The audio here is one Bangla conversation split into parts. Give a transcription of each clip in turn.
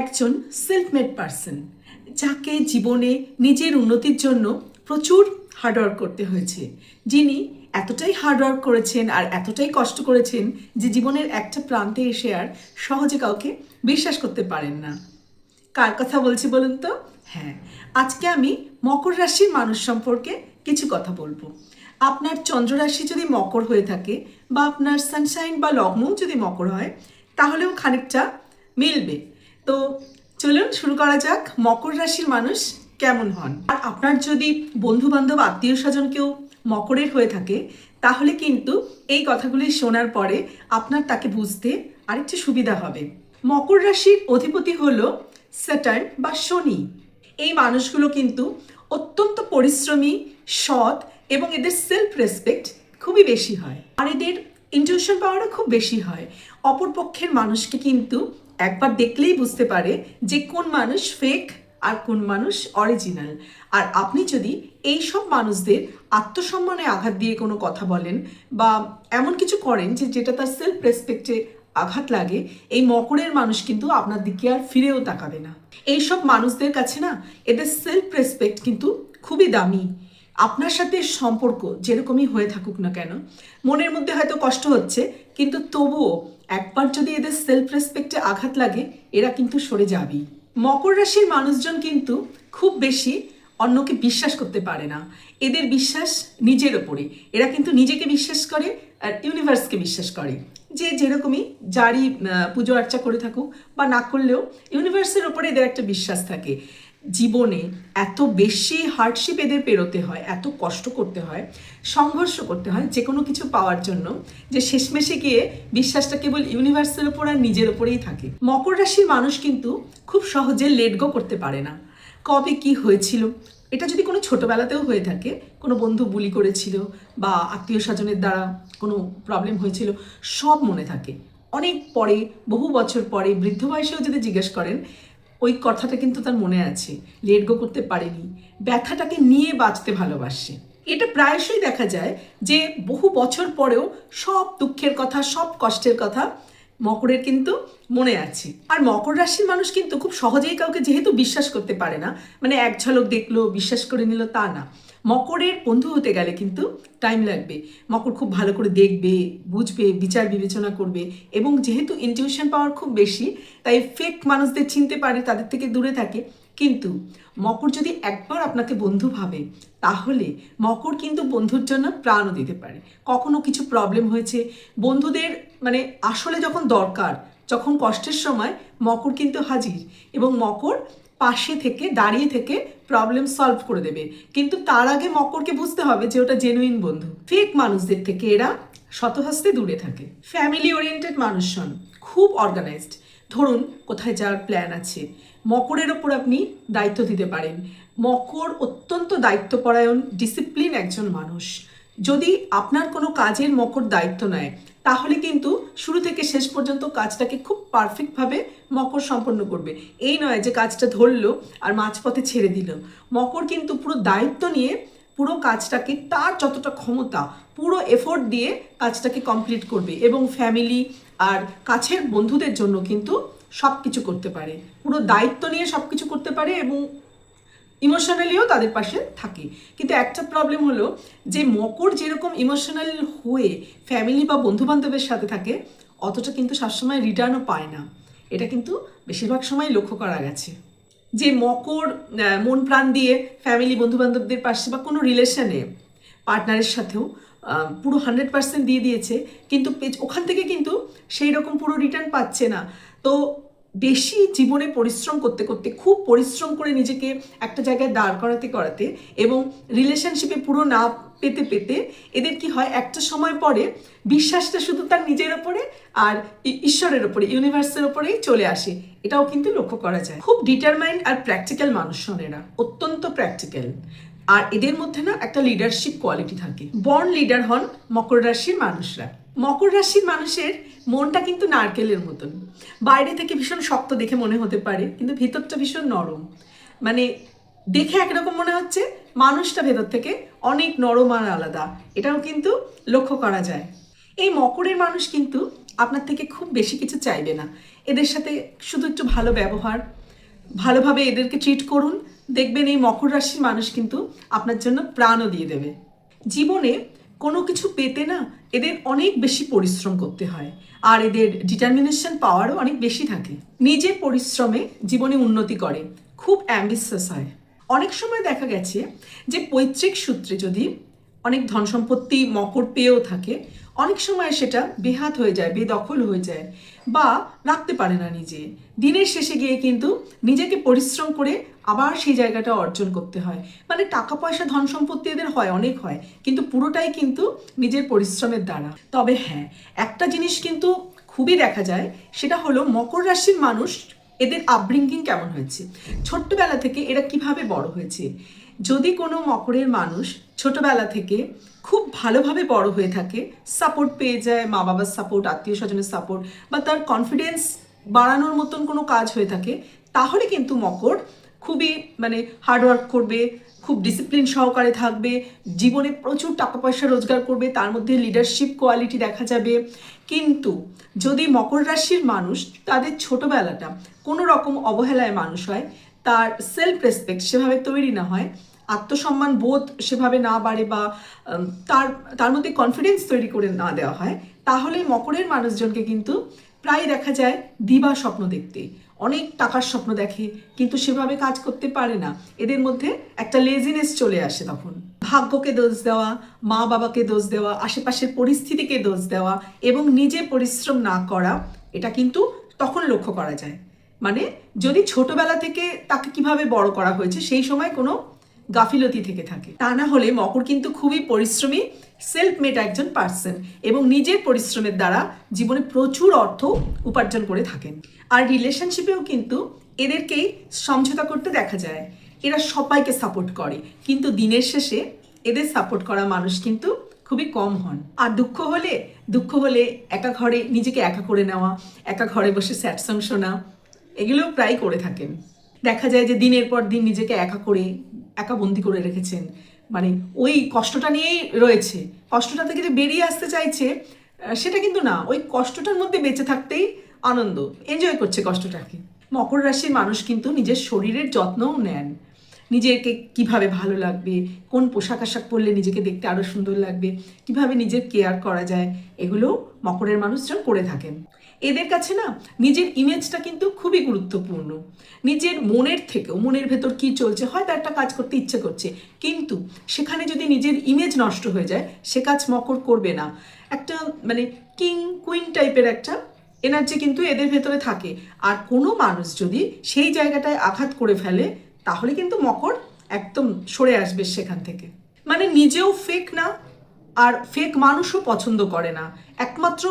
একজন সেলফ মেড পারসন যাকে জীবনে নিজের উন্নতির জন্য প্রচুর হার্ডওয়ার্ক করতে হয়েছে। যিনি এতটাই হার্ডওয়ার্ক করেছেন আর এতটাই কষ্ট করেছেন যে জীবনের একটা প্রান্তে এসে আর সহজে কাউকে বিশ্বাস করতে পারেন না। কার কথা বলছি বলুন তো? হ্যাঁ আজকে আমি মকর রাশির মানুষ সম্পর্কে কিছু কথা বলব। আপনার চন্দ্র রাশি যদি মকর হয়ে থাকে বা আপনার সানশাইন বা লগ্নও যদি মকর হয়, তাহলেও খানিকটা মিলবে। তো চলুন শুরু করা যাক। মকর রাশির মানুষ কেমন হন? আর আপনার যদি বন্ধু বান্ধব আত্মীয় স্বজন কেউ মকরের হয়ে থাকে, তাহলে কিন্তু এই কথাগুলি শোনার পরে আপনার তাকে বুঝতে আরেকটু সুবিধা হবে। মকর রাশির অধিপতি হল স্যাটার্ন বা শনি। এই মানুষগুলো কিন্তু অত্যন্ত পরিশ্রমী, সৎ এবং এদের সেলফ রেসপেক্ট খুবই বেশি হয়। আর এদের ইনটিউশন পাওয়ারও খুব বেশি হয়। অপরপক্ষের মানুষকে কিন্তু একবার দেখলেই বুঝতে পারে যে কোন মানুষ ফেক আর কোন মানুষ অরিজিনাল আর আপনি যদি এই সব মানুষদের আত্মসম্মানে আঘাত দিয়ে কোনো কথা বলেন বা এমন কিছু করেন যে যেটা তার সেলফ রেসপেক্টে আঘাত লাগে, এই মকরের মানুষ কিন্তু আপনার দিকে আর ফিরেও তাকাবে না। এই সব মানুষদের কাছে না এদের সেলফ রেসপেক্ট কিন্তু খুবই দামি। আপনার সাথে সম্পর্ক যেরকমই হয়ে থাকুক না কেন, মনের মধ্যে হয়তো কষ্ট হচ্ছে, কিন্তু তবুও একবার যদি এদের সেলফ রেসপেক্টে আঘাত লাগে, এরা কিন্তু সরে যাবেই। মকর রাশির মানুষজন কিন্তু খুব বেশি অন্যকে বিশ্বাস করতে পারে না। এদের বিশ্বাস নিজের ওপরে। এরা কিন্তু নিজেকে বিশ্বাস করে আর ইউনিভার্সকে বিশ্বাস করে। যে যেরকমই যারই পুজো আর্চা করে থাকুক বা না করলেও ইউনিভার্সের ওপরে এদের একটা বিশ্বাস থাকে। জীবনে এত বেশি হার্ডশিপ এদের পেরোতে হয়, এত কষ্ট করতে হয়, সংঘর্ষ করতে হয় যে কোনো কিছু পাওয়ার জন্য যে শেষমেশে গিয়ে বিশ্বাসটা কেবল ইউনিভার্সের ওপর আর নিজের ওপরেই থাকে। মকর রাশির মানুষ কিন্তু খুব সহজে লেট গো করতে পারে না। কবে কি হয়েছিল? এটা যদি কোনো ছোটোবেলাতেও হয়ে থাকে, কোনো বন্ধু বুলি করেছিল বা আত্মীয় স্বজনের দ্বারা কোনো প্রবলেম হয়েছিল, সব মনে থাকে। অনেক পরে, বহু বছর পরে বৃদ্ধ বয়সেও যদি জিজ্ঞেস করেন ওই কথাটা কিন্তু তার মনে আছে লেট গো করতে পারেনি, ব্যথাটাকে নিয়ে বাঁচতে ভালোবাসে। এটা প্রায়শই দেখা যায় যে বহু বছর পরেও সব দুঃখের কথা, সব কষ্টের কথা মকরের কিন্তু মনে আছে। আর মকর রাশির মানুষ কিন্তু খুব সহজেই কাউকে যেহেতু বিশ্বাস করতে পারে না মানে এক ঝলক দেখল, বিশ্বাস করে নিল, তা না। মকরের বন্ধু হতে গেলে কিন্তু টাইম লাগবে। মকর খুব ভালো করে দেখবে, বুঝবে, বিচার বিবেচনা করবে এবং যেহেতু ইনটিউশন পাওয়ার খুব বেশি, তাই ফেক মানুষদের চিনতে পারে, তাদের থেকে দূরে থাকে। কিন্তু মকর যদি একবার আপনাকে বন্ধু ভাবে, তাহলে মকর কিন্তু বন্ধুর জন্য প্রাণও দিতে পারে। কখনো কিছু প্রবলেম হয়েছে, বন্ধুদের মানে আসলে যখন দরকার, যখন কষ্টের সময় মকর কিন্তু হাজির এবং মকর পাশে থেকে, দাঁড়িয়ে থেকে প্রবলেম সলভ করে দেবে। কিন্তু তার আগে মকরকে বুঝতে হবে যে ওটা জেনুইন বন্ধু। ফেক মানুষদের থেকে এরা শতহস্তে দূরে থাকে। ফ্যামিলি ওরিয়েন্টেড মানুষ হন খুব অর্গানাইজড ধরুন, কোথায় যাওয়ার প্ল্যান আছে। মকরের ওপর আপনি দায়িত্ব দিতে পারেন। মকর অত্যন্ত দায়িত্বপরায়ণ ডিসিপ্লিন একজন মানুষ। যদি আপনার কোনো কাজের মকর দায়িত্ব নেয়, তাহলে কিন্তু শেষ পর্যন্ত কাজটাকে খুব পারফেক্টভাবে মকর সম্পন্ন করবে। এই নয় যে কাজটা ধরলো আর মাঝপথে ছেড়ে দিল। মকর কিন্তু পুরো দায়িত্ব নিয়ে পুরো কাজটাকে, তার যতটা ক্ষমতা, পুরো এফোর্ট দিয়ে কাজটাকে কমপ্লিট করবে এবং ফ্যামিলি আর কাছের বন্ধুদের জন্য কিন্তু সব কিছু করতে পারে। পুরো দায়িত্ব নিয়ে সব কিছু করতে পারে এবং ইমোশনালিও তাদের পাশে থাকে। কিন্তু একটা প্রবলেম হলো যে মকর যেরকম ইমোশনাল হয়ে ফ্যামিলি বা বন্ধু বান্ধবের সাথে থাকে অতটা কিন্তু সবসময় রিটার্নও পায় না। এটা কিন্তু বেশিরভাগ সময় লক্ষ্য করা গেছে। যে মকর মন প্রাণ দিয়ে ফ্যামিলি বন্ধু বান্ধবদের পাশে বা কোনো রিলেশনে পার্টনারের সাথেও পুরো হান্ড্রেড পার্সেন্ট দিয়ে দিয়েছে, কিন্তু ওখান থেকে কিন্তু সেই রকম পুরো রিটার্ন পাচ্ছে না। তো বেশি জীবনে পরিশ্রম করতে করতে, খুব পরিশ্রম করে নিজেকে একটা জায়গায় দাঁড় করাতে করাতে এবং রিলেশনশিপে পুরো না পেতে পেতে এদের কি হয়, একটা সময় পরে বিশ্বাসটা শুধু তার নিজের ওপরে আর ঈশ্বরের ওপরে ইউনিভার্সের ওপরেই চলে আসে। এটাও কিন্তু লক্ষ্য করা যায়। খুব ডিটারমাইন্ড আর প্র্যাকটিক্যাল মানুষ এরা অত্যন্ত প্র্যাকটিক্যাল আর এদের মধ্যে না একটা লিডারশিপ কোয়ালিটি থাকে। বর্ন লিডার হন মকর রাশির মানুষরা। মকর রাশির মানুষের মনটা কিন্তু নারকেলের মতন। বাইরে থেকে ভীষণ শক্ত দেখে মনে হতে পারে, কিন্তু ভিতরটা ভীষণ নরম। মানে দেখে একরকম মনে হচ্ছে মানুষটা ভেতর থেকে অনেক নরম আর আলাদা। এটাও কিন্তু লক্ষ্য করা যায়। এই মকরের মানুষ কিন্তু আপনার থেকে খুব বেশি কিছু চাইবে না। এদের সাথে শুধু একটু ভালো ব্যবহার, ভালোভাবে এদেরকে ট্রিট করুন। দেখবেন এই মকর রাশির মানুষ কিন্তু আপনার জন্য প্রাণও দিয়ে দেবে। জীবনে কোনো কিছু পেতে না এদের অনেক বেশি পরিশ্রম করতে হয়। আর এদের ডিটারমিনেশন পাওয়ারও অনেক বেশি থাকে। নিজের পরিশ্রমে জীবনে উন্নতি করে। খুব অ্যাম্বিশাস হয়। অনেক সময় দেখা গেছে যে পৈতৃক সূত্রে যদি অনেক ধন সম্পত্তি, মকর পেয়েও থাকে, অনেক সময় সেটা বেহাত হয়ে যায়, বেদখল হয়ে যায় বা রাখতে পারে না নিজে। দিনের শেষে গিয়ে কিন্তু নিজেকে পরিশ্রম করে আবার সেই জায়গাটা অর্জন করতে হয়। মানে টাকা পয়সা ধন সম্পত্তি এদের হয়, অনেক হয়, কিন্তু পুরোটাই কিন্তু নিজের পরিশ্রমের দ্বারা। তবে হ্যাঁ একটা জিনিস কিন্তু খুবই দেখা যায়, সেটা হলো মকর রাশির মানুষ এদের আপব্রিঙ্গিং কেমন হয়েছে? ছোট্টবেলা থেকে এরা কীভাবে বড় হয়েছে? যদি কোনো মকরের মানুষ ছোটবেলা থেকে খুব ভালোভাবে বড় হয়ে থাকে সাপোর্ট পেয়ে যায় মা বাবার সাপোর্ট আত্মীয় স্বজনের সাপোর্ট বা তার কনফিডেন্স বাড়ানোর মতন কোনো কাজ হয়ে থাকে, তাহলে কিন্তু মকর খুবই মানে হার্ডওয়ার্ক করবে খুব ডিসিপ্লিন সহকারে থাকবে, জীবনে প্রচুর টাকা পয়সা রোজগার করবে, তার মধ্যে লিডারশিপ কোয়ালিটি দেখা যাবে। কিন্তু যদি মকর রাশির মানুষ তাদের ছোটোবেলাটা কোনো রকম অবহেলায় মানুষ হয়, তার সেলফ রেসপেক্ট সেভাবে তৈরি না হয়, আত্মসম্মান বোধ সেভাবে না বাড়ে বা তার তার মধ্যে কনফিডেন্স তৈরি করে না দেওয়া হয়, তাহলে মকরের মানুষজনকে কিন্তু প্রায় দেখা যায় দিবা স্বপ্ন দেখতে। অনেক টাকার স্বপ্ন দেখে, কিন্তু সেভাবে কাজ করতে পারে না। এদের মধ্যে একটা লেজিনেস চলে আসে তখন। ভাগ্যকে দোষ দেওয়া মা বাবাকে দোষ দেওয়া, আশেপাশের পরিস্থিতিকে দোষ দেওয়া এবং নিজে পরিশ্রম না করা, এটা কিন্তু তখন লক্ষ্য করা যায়। মানে যদি ছোটবেলা থেকে তাকে কীভাবে বড় করা হয়েছে, সেই সময় কোনো গাফিলতি থেকে থাকে। তা না হলে মকর কিন্তু খুবই পরিশ্রমী সেলফ মেড একজন পার্সন এবং নিজের পরিশ্রমের দ্বারা জীবনে প্রচুর অর্থ উপার্জন করে থাকেন। আর রিলেশনশিপেও কিন্তু এদেরকেই সমঝোতা করতে দেখা যায়। এরা সবাইকে সাপোর্ট করে, কিন্তু দিনের শেষে এদের সাপোর্ট করা মানুষ কিন্তু খুবই কম হন। আর দুঃখ হলে দুঃখ হলে একা ঘরে নিজেকে একা করে নেওয়া, একা ঘরে বসে স্যাড সং শোনা এগুলো প্রায় করে থাকেন। দেখা যায় যে দিনের পর দিন নিজেকে একা করে, একা বন্দি করে রেখেছেন। মানে ওই কষ্টটা নিয়েই রয়েছে। কষ্টটা থেকে যে বেরিয়ে আসতে চাইছে সেটা কিন্তু না। ওই কষ্টটার মধ্যে বেঁচে থাকতেই আনন্দ। এনজয় করছে কষ্টটাকে। মকর রাশির মানুষ কিন্তু নিজের শরীরের যত্নও নেন। নিজেকে কীভাবে ভালো লাগবে, কোন পোশাক আশাক পরলে নিজেকে দেখতে আরও সুন্দর লাগবে, কীভাবে নিজের কেয়ার করা যায়, এগুলো মকরের মানুষজন করে থাকেন। এদের কাছে না নিজের ইমেজটা কিন্তু খুবই গুরুত্বপূর্ণ। নিজের মনের থেকেও, মনের ভেতর কি চলছে, হয়তো একটা কাজ করতে ইচ্ছে করছে, কিন্তু সেখানে যদি নিজের ইমেজ নষ্ট হয়ে যায়, সে কাজ মকর করবে না। একটা মানে কিং কুইন টাইপের একটা এনার্জি কিন্তু এদের ভেতরে থাকে। আর কোনো মানুষ যদি সেই জায়গাটায় আঘাত করে ফেলে, তাহলে কিন্তু মকর একদম সরে আসবে সেখান থেকে। মানে নিজেও ফেক না, আর ফেক মানুষও পছন্দ করে না। একমাত্র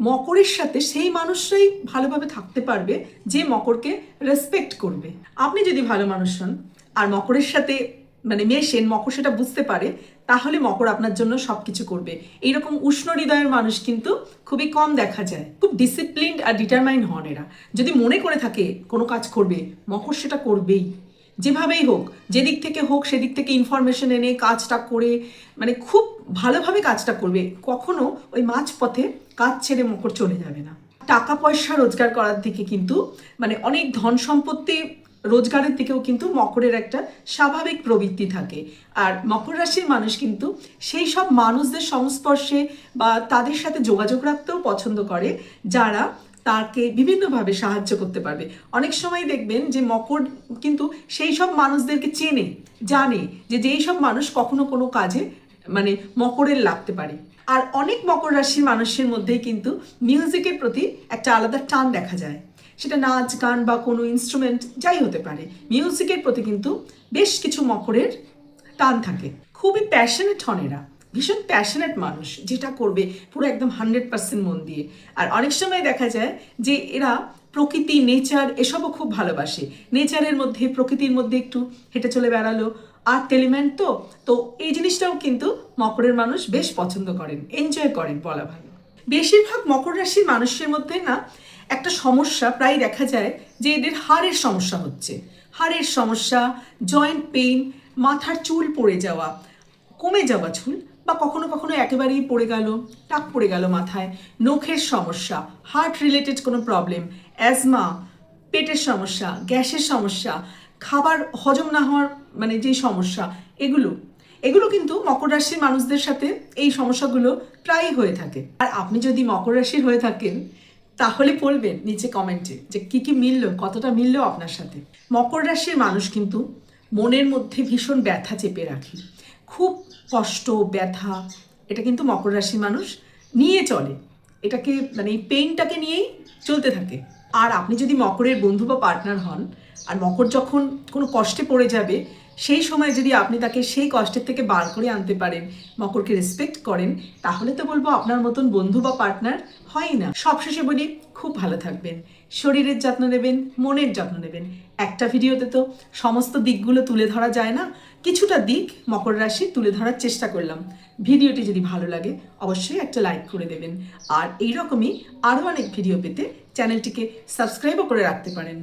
মকরের সাথে সেই মানুষরাই ভালোভাবে থাকতে পারবে, যে মকরকে রেসপেক্ট করবে। আপনি যদি ভালো মানুষ হন, আর মকরের সাথে মানে মেশেন, মকর সেটা বুঝতে পারে, তাহলে মকর আপনার জন্য সব কিছু করবে। এইরকম উষ্ণ হৃদয়ের মানুষ কিন্তু খুবই কম দেখা যায়। খুব ডিসিপ্লিনড আর ডিটারমাইন হন এরা। যদি মনে করে থাকে কোনো কাজ করবে, মকর সেটা করবেই। যেভাবেই হোক, যেদিক থেকে হোক, সেদিক থেকে ইনফরমেশন এনে কাজটা করে মানে খুব ভালোভাবে কাজটা করবে, কখনো ওই মাঝপথে কাজ ছেড়ে মকর চলে যাবে না। টাকা পয়সা রোজগার করার দিকে কিন্তু মানে অনেক ধন সম্পত্তি রোজগারের দিকেও কিন্তু মকরের একটা স্বাভাবিক প্রবৃত্তি থাকে। আর মকর রাশির মানুষ কিন্তু সেই সব মানুষদের সংস্পর্শে বা তাদের সাথে যোগাযোগ রাখতেও পছন্দ করে, যারা তাকে বিভিন্নভাবে সাহায্য করতে পারবে। অনেক সময় দেখবেন যে মকর কিন্তু সেই সব মানুষদেরকে চেনে, জানে যে যেই সব মানুষ কখনো কোনো কাজে মানে মকরের লাগতে পারে। আর অনেক মকর রাশির মানুষের মধ্যেই কিন্তু মিউজিকের প্রতি একটা আলাদা টান দেখা যায়। সেটা নাচ, গান বা কোনো ইনস্ট্রুমেন্ট যাই হতে পারে। মিউজিকের প্রতি কিন্তু বেশ কিছু মকরের টান থাকে। খুবই প্যাশনেট হন এরা। ভীষণ প্যাশনেট মানুষ, যেটা করবে পুরো একদম হান্ড্রেড পার্সেন্ট মন দিয়ে। আর অনেক সময় দেখা যায় যে এরা প্রকৃতি নেচার এসবও খুব ভালোবাসে। নেচারের মধ্যে, প্রকৃতির মধ্যে একটু হেঁটে চলে বেড়ালো। আর এলিমেন্ট তো তো এই জিনিসটাও কিন্তু মকরের মানুষ বেশ পছন্দ করেন এনজয় করেন বলা ভালো। বেশিরভাগ মকর রাশির মানুষের মধ্যে না একটা সমস্যা প্রায় দেখা যায় যে এদের হাড়ের সমস্যা হচ্ছে। হাড়ের সমস্যা জয়েন্ট পেইন মাথার চুল পড়ে যাওয়া, কমে যাওয়া চুল বা কখনো কখনো একেবারেই পড়ে গেল, টাক পড়ে গেল মাথায়। নখের সমস্যা হার্ট রিলেটেড কোনো প্রবলেম অ্যাজমা পেটের সমস্যা, গ্যাসের সমস্যা, খাবার হজম না হওয়ার মানে যেই সমস্যা, এগুলো। এগুলো কিন্তু মকর রাশির মানুষদের সাথে এই সমস্যাগুলো প্রায়ই হয়ে থাকে। আর আপনি যদি মকর রাশির হয়ে থাকেন, তাহলে বলবেন নিচে কমেন্টে যে কি কি মিলল, কতটা মিলল আপনার সাথে। মকর রাশির মানুষ কিন্তু মনের মধ্যে ভীষণ ব্যথা চেপে রাখি। খুব কষ্ট, ব্যথা, এটা কিন্তু মকর রাশির মানুষ নিয়ে চলে। এটাকে মানে এই পেইনটাকে নিয়েই চলতে থাকে। আর আপনি যদি মকরের বন্ধু বা পার্টনার হন, আর মকর যখন কোনো কষ্টে পড়ে যাবে সেই সময় যদি আপনি তাকে সেই কষ্টের থেকে বার করে আনতে পারেন, মকরকে রেসপেক্ট করেন, তাহলে তো বলব আপনার মতন বন্ধু বা পার্টনার হয় না। সবশেষে বলি, খুব ভালো থাকবেন। শরীরের যত্ন নেবেন, মনের যত্ন নেবেন। একটা ভিডিওতে তো সমস্ত দিকগুলো তুলে ধরা যায় না? কিছুটা দিক মকর রাশি তুলে ধরার চেষ্টা করলাম। ভিডিওটি যদি ভালো লাগে, অবশ্যই একটা লাইক করে দেবেন। আর এইরকমই আরও অনেক ভিডিও পেতে চ্যানেলটিকে সাবস্ক্রাইবও করে রাখতে পারেন।